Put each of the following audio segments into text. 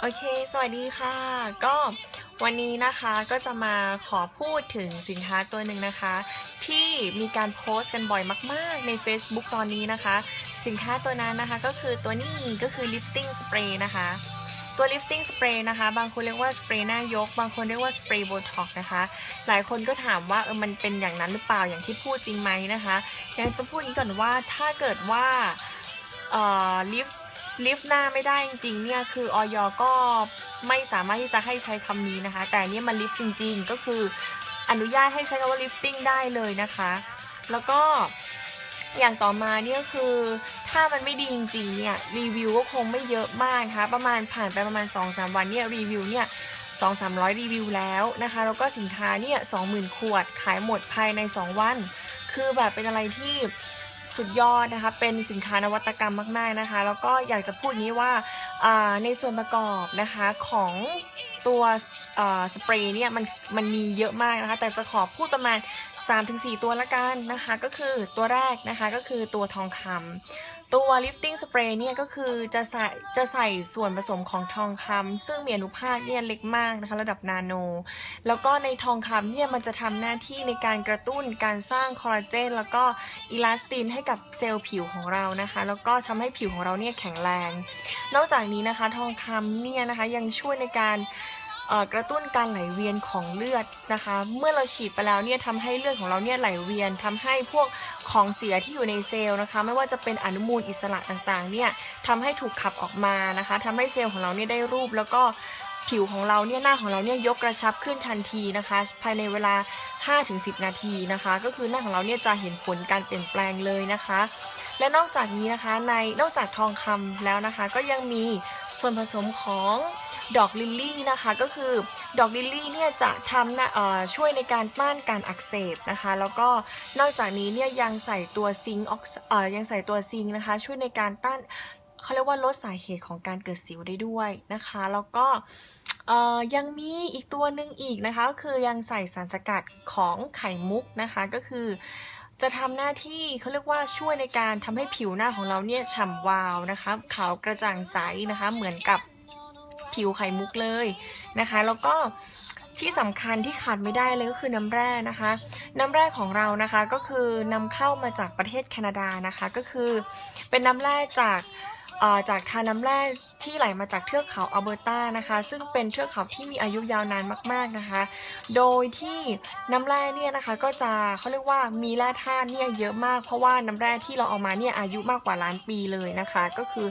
โอเค สวัสดีค่ะ ก็วันนี้นะคะก็จะมาขอพูดถึงสินค้าตัวหนึ่งนะคะ ที่มีการโพสต์กันบ่อยมากๆ ใน Facebook ตอนนี้นะคะ สินค้าตัวนั้นนะคะก็คือตัวนี้ก็คือ lifting spray นะคะ ตัว lifting spray นะคะ บางคนเรียกว่าสเปรย์หน้ายก บางคนเรียกว่าสเปรย์โบท็อกนะคะ หลายคนก็ถามว่าเออมันเป็นอย่างนั้นหรือเปล่าอย่างที่พูดจริงไหมนะคะอยากจะพูดนี้ก่อนว่าถ้าเกิดว่าเอ่อ lift ลิฟต์หน้าไม่ได้จริงๆเนี่ยคือออยก็ไม่สามารถที่จะให้ใช้คำนี้นะคะ แต่นนี่มันลิฟต์จริง ๆ ก็คืออนุญาตให้ใช้คำว่าลิฟติ้งได้เลยนะคะ แล้วก็อย่างต่อมาเนี่ยคือถ้ามันไม่ดีจริงๆเนี่ยรีวิวก็คงไม่เยอะมากนะคะประมาณผ่านไปประมาณ 2-3 วันเนี่ยรีวิวเนี่ยสองสามร้อยรีวิวแล้วนะคะ แล้วก็สินค้าเนี่ยสองหมื่นขวดขายหมดภายใน 2 วัน คือแบบเป็นอะไรที่ สุดยอดนะคะ เป็นสินค้านวัตกรรมมาก ๆนะคะ แล้วก็อยากจะพูดนี้ว่าในส่วนประกอบนะคะของตัวสเปรย์เนี่ยมันมันมีเยอะมากนะคะ แต่จะขอพูดประมาณ 3-4 ตัวละกันนะคะ ก็คือตัวแรกนะคะก็คือตัวทองคำ ตัว lifting spray เนี่ยก็คือจะใส่จะใส่ส่วนผสมของทองคำซึ่งมีอนุภาคเนี่ยเล็กมากนะคะระดับนาโน แล้วก็ในทองคำเนี่ยมันจะทำหน้าที่ในการกระตุ้นการสร้างคอลลาเจนแล้วก็อิลาสตินให้กับเซลล์ผิวของเรานะคะ แล้วก็ทำให้ผิวของเราเนี่ยแข็งแรง นอกจากนี้นะคะทองคำเนี่ยนะคะยังช่วยในการ กระตุ้นการไหลเวียนของเลือดนะคะ เมื่อเราฉีดไปแล้วเนี่ยทำให้เลือดของเราเนี่ยไหลเวียนทำให้พวกของเสียที่อยู่ในเซลล์นะคะ ไม่ว่าจะเป็นอนุมูลอิสระต่างๆเนี่ยทำให้ถูกขับออกมานะคะทำให้เซลล์ของเราเนี่ยได้รูปแล้วก็ผิวของเราเนี่ยหน้าของเราเนี่ยยกกระชับขึ้นทันทีนะคะ ภายในเวลา 5-10 นาทีนะคะ ก็คือหน้าของเราเนี่ยจะเห็นผลการเปลี่ยนแปลงเลยนะคะ และนอกจากนี้นะคะในนอกจากทองคำแล้วนะคะ ก็ยังมีส่วนผสมของ ดอกลิลลี่นะคะก็คือดอกลิลลี่เนี่ยจะทำนะช่วยในการต้านการอักเสบนะคะแล้วก็นอกจากนี้เนี่ยยังใส่ตัวซิงค์ออกยังใส่ตัวซิงค์นะคะช่วยในการต้านเขาเรียกว่าลดสาเหตุของการเกิดสิวได้ด้วยนะคะแล้วก็ยังมีอีกตัวหนึ่งอีกนะคะก็คือยังใส่สารสกัดของไข่มุกนะคะก็คือจะทำหน้าที่เขาเรียกว่าช่วยในการทำให้ผิวหน้าของเราเนี่ยฉ่ำวาวนะคะขาวกระจ่างใสนะคะเหมือนกับ ผิวไข่มุกเลยนะคะ แล้วก็ที่สำคัญที่ขาดไม่ได้เลยก็คือน้ำแร่นะคะ น้ำแร่ของเรานะคะก็คือนำเข้ามาจากประเทศแคนาดานะคะ ก็คือเป็นน้ำแร่จากจากทาน้ำแร่ ที่ไหลมาจากเทือกเขาอัลเบอร์ตานะคะ ซึ่งเป็นเทือกเขาที่มีอายุยาวนานมาก ๆนะคะ โดยที่น้ำแร่เนี่ยนะคะก็จะเขาเรียกว่ามีแร่ธาตุเนี่ยเยอะมาก เพราะว่าน้ำแร่ที่เราเอามาเนี่ยอายุมากกว่าล้านปีเลยนะคะ ก็คือ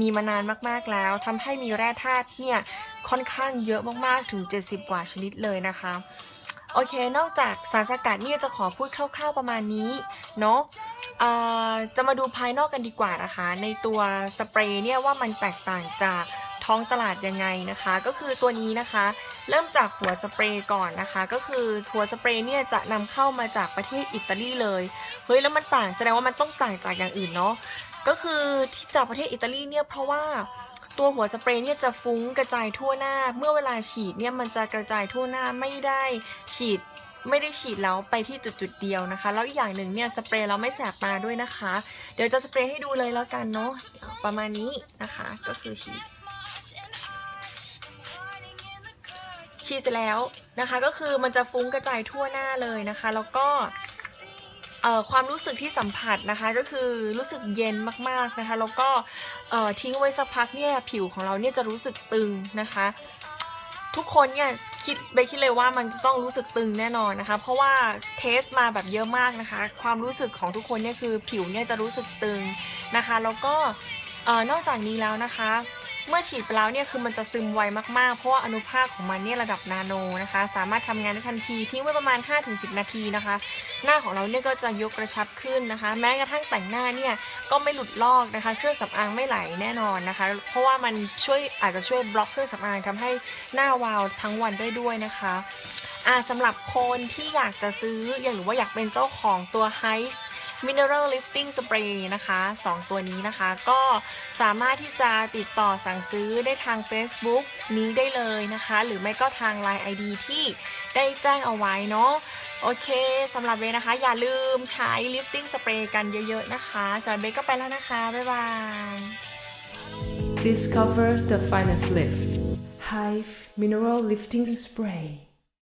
มีมานานมากๆแล้วทำให้มีแร่ธาตุเนี่ยค่อนข้างเยอะมากๆถึง 70 กว่าชนิดเลยนะคะ โอเค นอกจากสารสกัดนี่จะขอพูดคร่าวๆประมาณนี้เนาะจะมาดูภายนอกกันดีกว่านะคะ ในตัวสเปรย์เนี่ยว่ามันแตกต่างจากท้องตลาดยังไงนะคะ ก็คือตัวนี้นะคะ เริ่มจากหัวสเปรย์ก่อนนะคะ ก็คือหัวสเปรย์เนี่ยจะนำเข้ามาจากประเทศอิตาลีเลยเฮ้ยแล้วมันต่างแสดงว่ามันต้องต่างจากอย่างอื่นเนาะก็คือที่จากประเทศอิตาลีเนี่ยเพราะว่า ตัวหัวสเปรย์เนี่ยจะฟุ้งกระจายทั่วหน้า เมื่อเวลาฉีดเนี่ยมันจะกระจายทั่วหน้าไม่ได้ฉีดไม่ได้ฉีดแล้วไปที่จุดจุดเดียวนะคะ แล้วอีกอย่างหนึ่งเนี่ยสเปรย์เราไม่แสบตาด้วยนะคะ เดี๋ยวจะสเปรย์ให้ดูเลยแล้วกันเนาะประมาณนี้นะคะก็คือฉีด ฉีดเสร็จแล้วนะคะ ก็คือมันจะฟุ้งกระจายทั่วหน้าเลยนะคะ แล้วก็ ความรู้สึกที่สัมผัสนะคะก็คือรู้สึกเย็นมากๆนะคะ แล้วก็ทิ้งไว้สักพักเนี่ยผิวของเราเนี่ยจะรู้สึกตึงนะคะ ทุกคนเนี่ยคิดไปคิดเลยว่ามันจะต้องรู้สึกตึงแน่นอนนะคะ เพราะว่าเทสมาแบบเยอะมากนะคะ ความรู้สึกของทุกคนเนี่ยคือผิวเนี่ยจะรู้สึกตึงนะคะ แล้วก็นอกจากนี้แล้วนะคะ เมื่อฉีดไปแล้วเนี่ยคือมันจะซึมไวมากๆ เพราะว่าอนุภาคของมันเนี่ยระดับนาโนนะคะ สามารถทำงานได้ทันทีทิ้งไว้ประมาณ 5-10 นาทีนะคะ หน้าของเราเนี่ยก็จะยกกระชับขึ้นนะคะ แม้กระทั่งแต่งหน้าเนี่ยก็ไม่หลุดลอกนะคะ เครื่องสำอางไม่ไหลแน่นอนนะคะ เพราะว่ามันช่วยอาจจะช่วยบล็อกเครื่องสำอางทำให้หน้าวาวทั้งวันได้ด้วยนะคะอ่าสำหรับคนที่อยากจะซื้ออย่างหรือว่าอยากเป็นเจ้าของตัว Hive Mineral Lifting Spray นะคะ 2 ตัวนี้นะคะ ก็สามารถที่จะติดต่อสั่งซื้อได้ทาง Facebook นี้ได้เลยนะคะ หรือไม่ก็ทาง Line ID ที่ได้แจ้งเอาไว้เนาะโอเคสำหรับเบนะคะ อย่าลืมใช้ lifting spray กันเยอะ ๆ นะคะสำหรับเบก็ไปแล้วนะคะ บ๊ายบาย Discover the finest lift Hive Mineral Lifting Spray